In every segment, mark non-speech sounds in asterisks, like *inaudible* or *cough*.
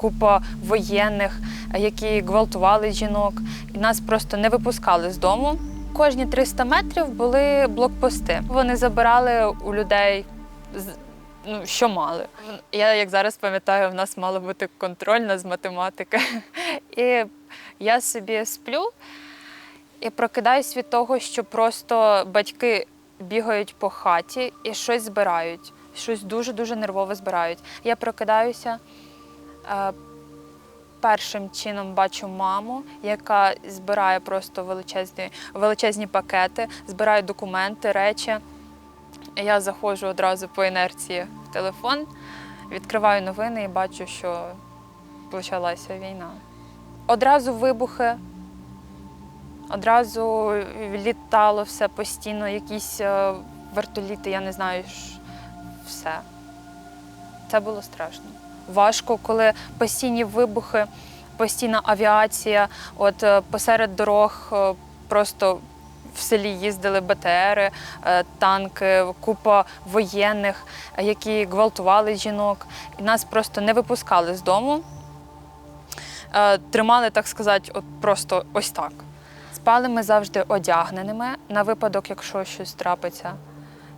купа воєнних, які гвалтували жінок, і нас просто не випускали з дому. Кожні 300 метрів були блокпости. Вони забирали у людей ну, що мали. Я як зараз пам'ятаю, в нас мала бути контрольна з математики. І я собі сплю і прокидаюсь від того, що просто батьки бігають по хаті і щось збирають. Щось дуже-дуже нервово збирають. Я прокидаюся. Е, Першим чином бачу маму, яка збирає просто величезні, величезні пакети, збирає документи, речі. Я заходжу одразу по інерції в телефон, відкриваю новини і бачу, що почалася війна. Одразу вибухи, одразу літало все постійно, якісь е, вертоліти, я не знаю, все. Це було страшно. Важко, коли постійні вибухи, постійна авіація, от е, посеред дорог е, просто в селі їздили БТРи, е, танки, купа воєнних, які гвалтували жінок. І нас просто не випускали з дому. Тримали, так сказати, от просто ось так. Спали ми завжди одягненими на випадок, якщо щось трапиться.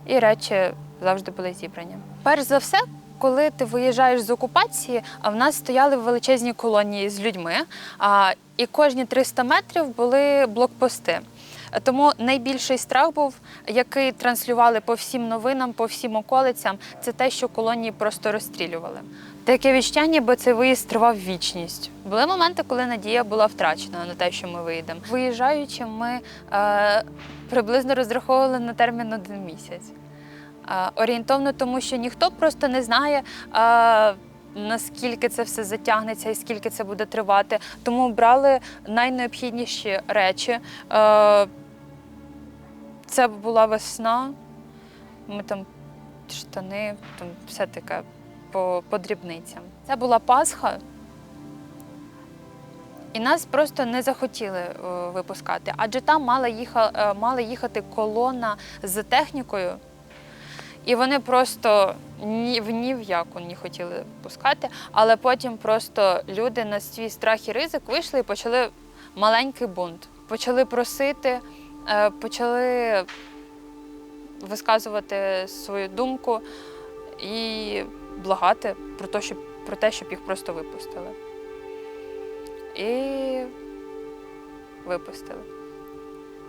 І речі завжди були зібрані. Перш за все, коли ти виїжджаєш з окупації, а в нас стояли величезні колонії з людьми, а, і кожні 300 метрів були блокпости. Тому найбільший страх був, який транслювали по всім новинам, по всім околицям, це те, що колонії просто розстрілювали. Таке відчуття, ніби цей виїзд тривав вічність. Були моменти, коли надія була втрачена на те, що ми виїдемо. Виїжджаючи, ми е, приблизно розраховували на термін один місяць. Орієнтовно, тому що ніхто просто не знає. Наскільки це все затягнеться і скільки це буде тривати. Тому брали найнеобхідніші речі. Це була весна, ми там штани, там все таке по, по дрібницям. Це була Пасха, і нас просто не захотіли е, випускати, адже там е, мала їхати колона з технікою. І вони просто ні в ні в яку не хотіли пускати. Але потім просто люди на свій страх і ризик вийшли і почали маленький бунт. Почали просити, е, почали висказувати свою думку і благати про те, щоб, про те, щоб їх просто випустили. І випустили.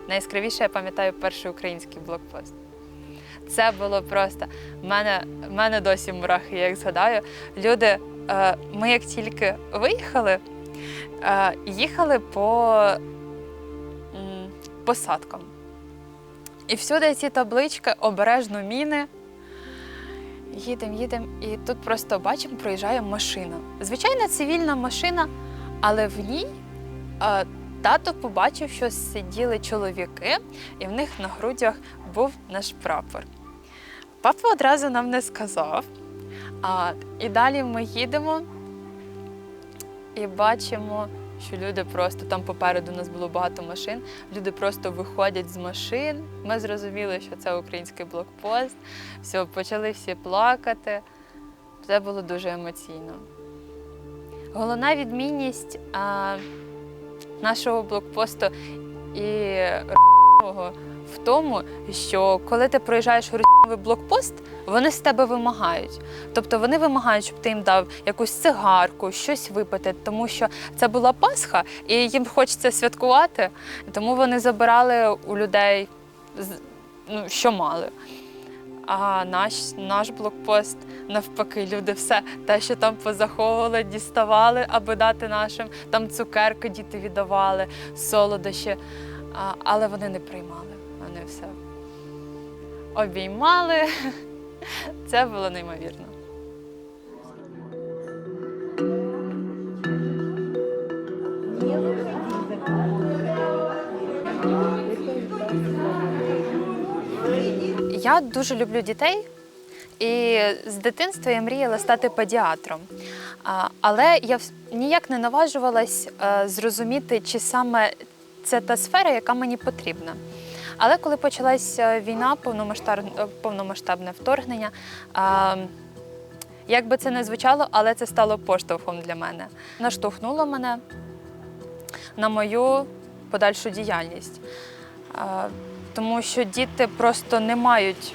Найяскравіше я пам'ятаю перший український блокпост. Це було просто. В мене, в мене досі мурахи, я як згадаю. Люди, е, ми як тільки виїхали, е, їхали по посадкам. І всюди ці таблички обережно міни. Їдемо, їдемо, і тут просто бачимо, проїжджає машина. Звичайна цивільна машина, але в ній е, тато побачив, що сиділи чоловіки, і в них на грудях був наш прапор. Папа одразу нам не сказав. А, і далі ми їдемо і бачимо, що люди просто там попереду у нас було багато машин. Люди просто виходять з машин. Ми зрозуміли, що це український блокпост. Все, почали всі плакати. Це було дуже емоційно. Головна відмінність а, нашого блокпосту і в тому, що коли ти проїжджаєш російський блокпост, вони з тебе вимагають. Тобто вони вимагають, щоб ти їм дав якусь цигарку, щось випити, тому що це була Пасха, і їм хочеться святкувати. Тому вони забирали у людей ну, що мали. А наш, наш блокпост, навпаки, люди все те, що там позаховували, діставали, аби дати нашим. Там цукерки діти віддавали, солодощі. А, але вони не приймали. Вони все обіймали. *laughs* Це було неймовірно. Я дуже люблю дітей. І з дитинства я мріяла стати педіатром. Але я ніяк не наважувалась е, зрозуміти, чи саме це та сфера, яка мені потрібна. Але коли почалась е, війна, е, повномасштабне вторгнення, Як би це не звучало, але це стало поштовхом для мене. Наштовхнуло мене на мою подальшу діяльність. Тому що діти просто не мають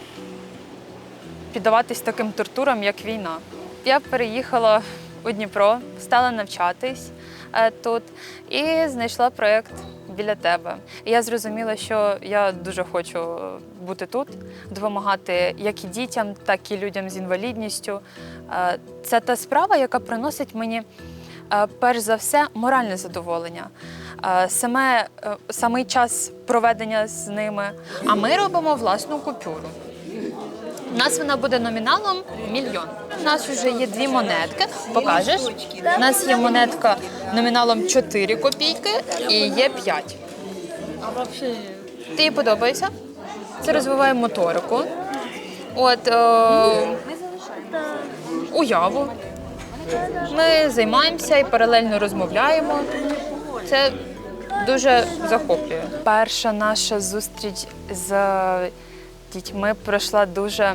піддаватись таким тортурам, як війна. Я переїхала у Дніпро, стала навчатись е, тут і знайшла проєкт біля тебе. Я зрозуміла, що я дуже хочу бути тут, допомагати як і дітям, так і людям з інвалідністю. Е, Це та справа, яка приносить мені е, перш за все моральне задоволення. Саме, е, самий час проведення з ними. А ми робимо власну купюру. У нас вона буде номіналом мільйон. У нас вже є дві монетки. Покажеш? У нас є монетка номіналом 4 копійки і є 5. Тобі подобається? Це розвиває моторику. От е, уяву. Ми займаємося і паралельно розмовляємо. Це дуже захоплює. Перша наша зустріч з дітьми пройшла дуже,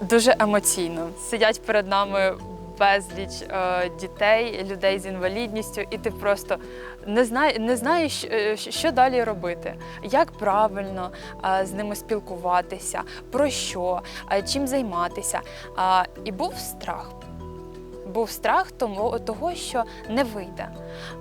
дуже емоційно. Сидять перед нами безліч е, дітей, людей з інвалідністю, і ти просто не, знає, не знаєш, е, що далі робити, як правильно е, з ними спілкуватися, про що, чим займатися. І був страх. Був страх того, що не вийде.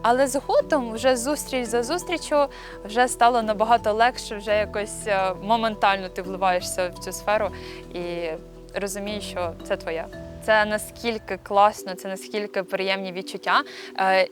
Але згодом, вже зустріч за зустрічю, вже стало набагато легше, вже якось е, моментально ти вливаєшся в цю сферу і розумієш, що це твоє. Це наскільки класно, це наскільки приємні відчуття. Е,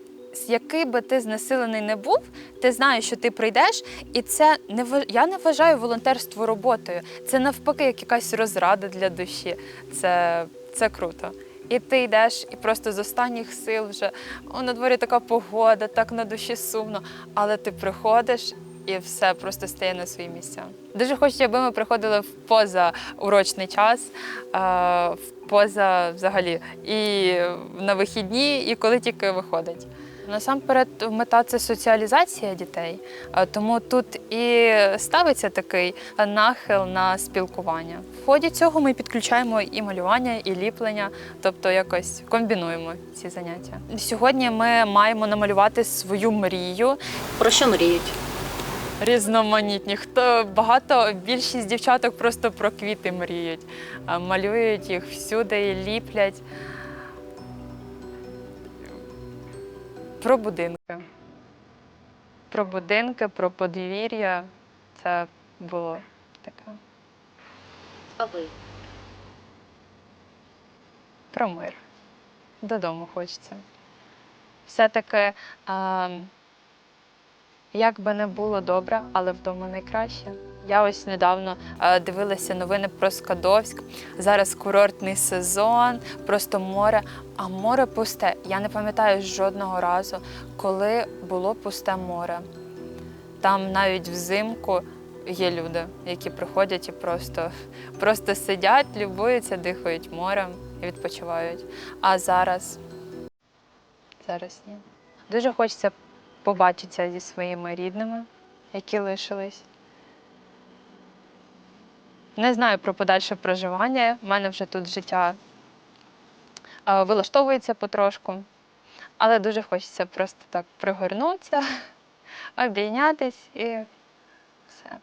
який би ти знесилений не був, ти знаєш, що ти прийдеш, і це не я не вважаю волонтерство роботою. Це навпаки як якась розрада для душі. Це, це круто. І ти йдеш, і просто з останніх сил вже о, на дворі така погода, так на душі сумно. Але ти приходиш і все просто стає на свої місця. Дуже хочу, аби ми приходили в позаурочний час, в поза взагалі і на вихідні, і коли тільки виходить. Насамперед, мета це соціалізація дітей, тому тут і ставиться такий нахил на спілкування. В ході цього ми підключаємо і малювання, і ліплення, тобто якось комбінуємо ці заняття. Сьогодні ми маємо намалювати свою мрію Про що мріють? різноманітні. Хто багато, більшість дівчаток просто про квіти мріють, малюють їх всюди, і ліплять. Про будинки. Про будинки, про подвір'я. Це було таке. А ви? Про мир. Додому хочеться. Все-таки, а, як би не було добре, але вдома найкраще. Я ось недавно дивилася новини про Скадовськ. Зараз курортний сезон, просто море. А море пусте. Я не пам'ятаю жодного разу, коли було пусте море. Там навіть взимку є люди, які приходять і просто, просто сидять, любуються, дихають морем і відпочивають. А зараз, зараз ні. Дуже хочеться побачитися зі своїми рідними, які лишились. Не знаю про подальше проживання. У мене вже тут життя е, вилаштовується потрошку. Але дуже хочеться просто так пригорнутися, *laughs* обійнятись і все.